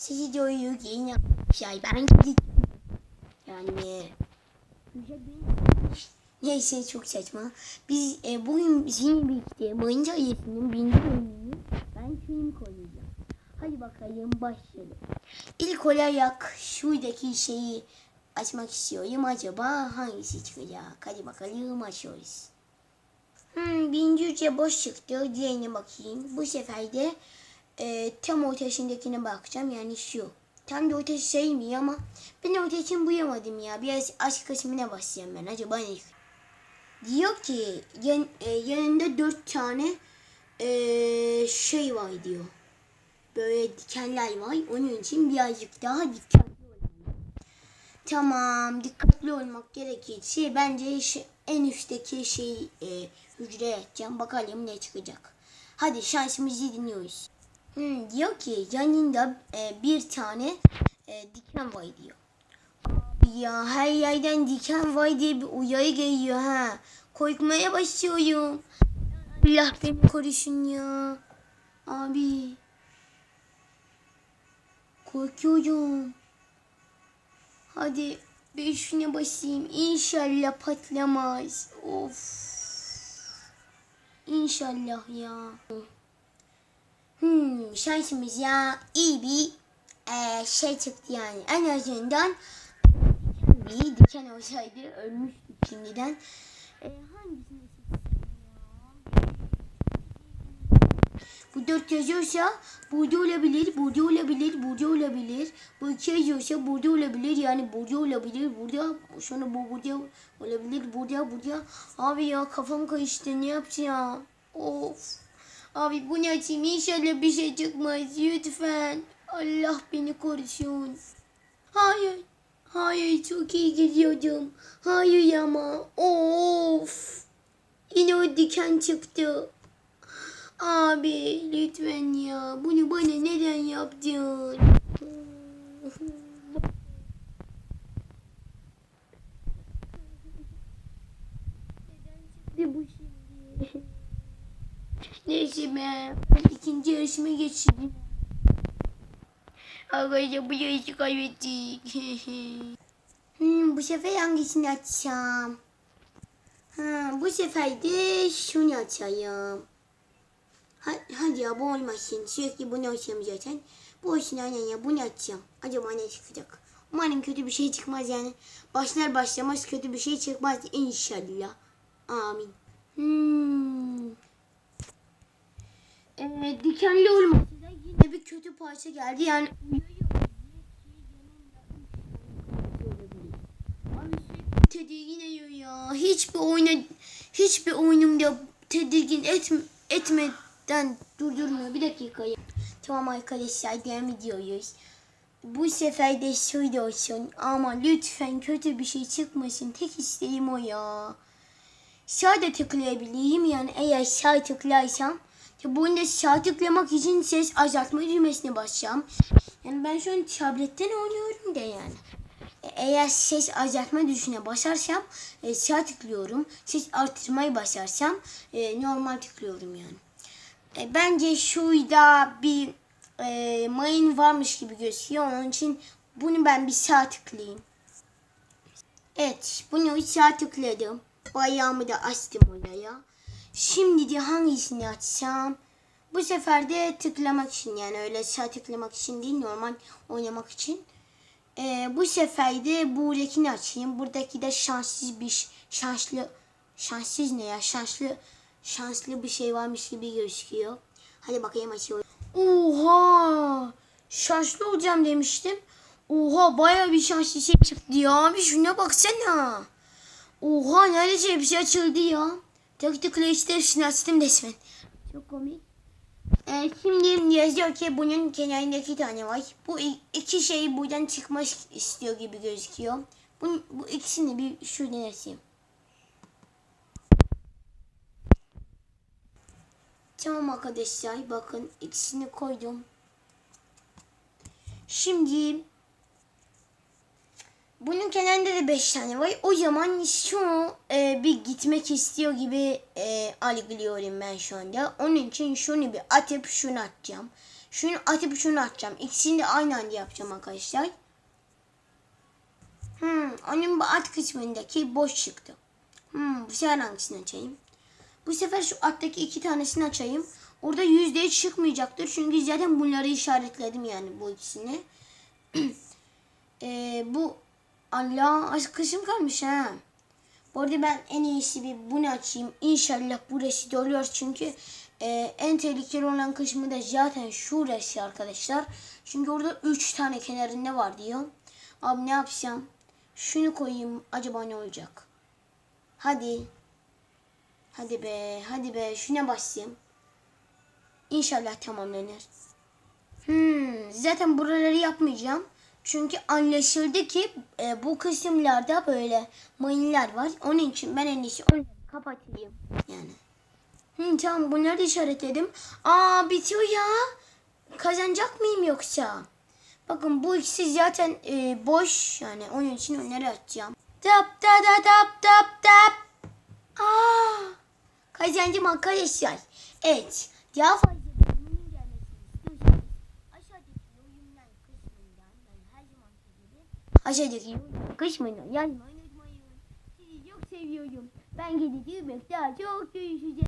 Sizi doyuyor yine şey ben. Yani Neyse çok saçma. Biz e, bugün bizim birlikte Mayınca ayısının birinci bölümünü ben film koyacağım. Hadi bakalım başlayalım. İlk olarak şuradaki şeyi açmak istiyorum. Acaba hangisi çıkacak? Hadi bakalım açıyoruz. Hmm, birinci üçe boş çıktı. Diğerine bakayım. Bu sefer de e, tam ortasındakine bakacağım. Yani şu. Tam da ortası sayılmıyor ama ben ortasını bulamadım ya. Biraz aşk kısmına basacağım ben. Acaba ne? Diyor ki yan, e, yanında dört tane e, şey var diyor. Böyle dikenler var. Onun için birazcık daha dikkatli olmalı. Tamam dikkatli olmak gerekirse bence şu en üstteki şey e, hücreye atacağım. Bakalım ne çıkacak. Hadi şansımızı dinliyoruz. Hmm, diyor ki yanında e, bir tane e, diken var diyor. Ya her yerden diken var diye bir uyarı geliyor ha. Korkmaya başlıyorum. Allah beni korusun ya. Abi. Korkuyorum. Hadi bir şuna basayım. İnşallah patlamaz. Of. İnşallah ya. Hmm, şansımız ya iyi bir eee, şey çıktı yani. En azından bir diken olsaydı ölmüştük şimdiden. E, hangisini Bu dört yazıyorsa burada olabilir, burada olabilir, burada olabilir. Bu iki yazıyorsa burada olabilir, yani burada olabilir, burada, sonra bu burada olabilir, burada, burada. Abi ya kafam karıştı, ne yapacağım? Of. Abi bu ne açayım? İnşallah bir şey çıkmaz, lütfen. Allah beni korusun. Hayır. Hayır çok iyi gidiyordum. Hayır ama. Of. Yine o diken çıktı. Abi lütfen ya. Bunu bana neden yaptın? Neden çıktı bu şimdi? Neyse be. İkinci yarışıma geçeyim. Arkadaşlar bu yarışı kaybettik. hmm, bu sefer hangisini açacağım? Ha, bu sefer de şunu açayım. Ha, hadi ya bu olmasın. Sürekli bunu açıyorum zaten. Bu olsun aynen ya bunu açacağım. Acaba ne çıkacak? Umarım kötü bir şey çıkmaz yani. Başlar başlamaz kötü bir şey çıkmaz inşallah. Amin. Hmm. Ee, dikenli olması yine bir kötü parça geldi. Yani tedirgin ediyor ya. Hiçbir oyuna hiçbir oyunumda tedirgin et, etmeden durdurmuyor. Bir dakika ya. Tamam arkadaşlar devam ediyoruz. Bu sefer de şöyle olsun ama lütfen kötü bir şey çıkmasın. Tek isteğim o ya. Sağ da tıklayabileyim yani eğer sağ tıklarsam ya bunu da sağ tıklamak için ses azaltma düğmesine basacağım. Yani ben şu an tabletten oynuyorum da yani. E, Eğer ses azaltma tuşuna basarsam e, sağ tıklıyorum. Ses artırmayı basarsam e, normal tıklıyorum yani. E, bence şurada bir e, mayın varmış gibi gözüküyor. Onun için bunu ben bir sağ tıklayayım. Evet bunu sağ tıkladım. Bayağımı da açtım oraya. Şimdi de hangisini açsam? Bu sefer de tıklamak için yani öyle sağ tıklamak için değil normal oynamak için. Ee, bu sefer de buradakini açayım. Buradaki de şanssız bir şanslı şanssız ne ya şanslı şanslı bir şey varmış gibi gözüküyor. Hadi bakayım açıyorum. Oha! Şanslı olacağım demiştim. Oha baya bir şanslı şey çıktı ya. Abi şuna baksana. Oha neredeyse hepsi açıldı ya. Tıklayışta hepsini açtım resmen. Çok komik. Ee, şimdi yazıyor ki bunun kenarında iki tane var. Bu iki şey buradan çıkmak istiyor gibi gözüküyor. Bu, bu ikisini bir şuradan açayım. Tamam arkadaşlar bakın ikisini koydum. Şimdi bunun kenarında da 5 tane var. O zaman şu e, bir gitmek istiyor gibi e, algılıyorum ben şu anda. Onun için şunu bir atıp şunu atacağım. Şunu atıp şunu atacağım. İkisini de aynı anda yapacağım arkadaşlar. Hmm, onun bu alt kısmındaki boş çıktı. Hmm, bu sefer hangisini açayım? Bu sefer şu alttaki iki tanesini açayım. Orada yüzde çıkmayacaktır. Çünkü zaten bunları işaretledim yani bu ikisini. Ee, bu Allah aşk kışım kalmış ha. Bu arada ben en iyisi bir bunu açayım. İnşallah burası doluyor çünkü e, en tehlikeli olan kısmı da zaten şurası arkadaşlar. Çünkü orada 3 tane kenarında var diyor. Abi ne yapsam? Şunu koyayım acaba ne olacak? Hadi. Hadi be, hadi be. Şuna basayım. İnşallah tamamlanır. Hmm, zaten buraları yapmayacağım. Çünkü anlaşıldı ki e, bu kısımlarda böyle mayınlar var. Onun için ben en iyisi onları kapatayım. Yani. Hmm, tamam bunları da işaretledim. Aa bitiyor ya. Kazanacak mıyım yoksa? Bakın bu ikisi zaten e, boş. Yani onun için onları açacağım. Tap da da tap tap tap. Aa, kazandım arkadaşlar. Evet. Daha fazla bölümünün gelmesini istiyorsanız aşağıdaki yorumlar kısmından ben her zamanki gibi aşağıdaki yorumlar kısmından yazmayı unutmayın. Sizi çok seviyorum. Ben gidip daha çok görüşeceğim.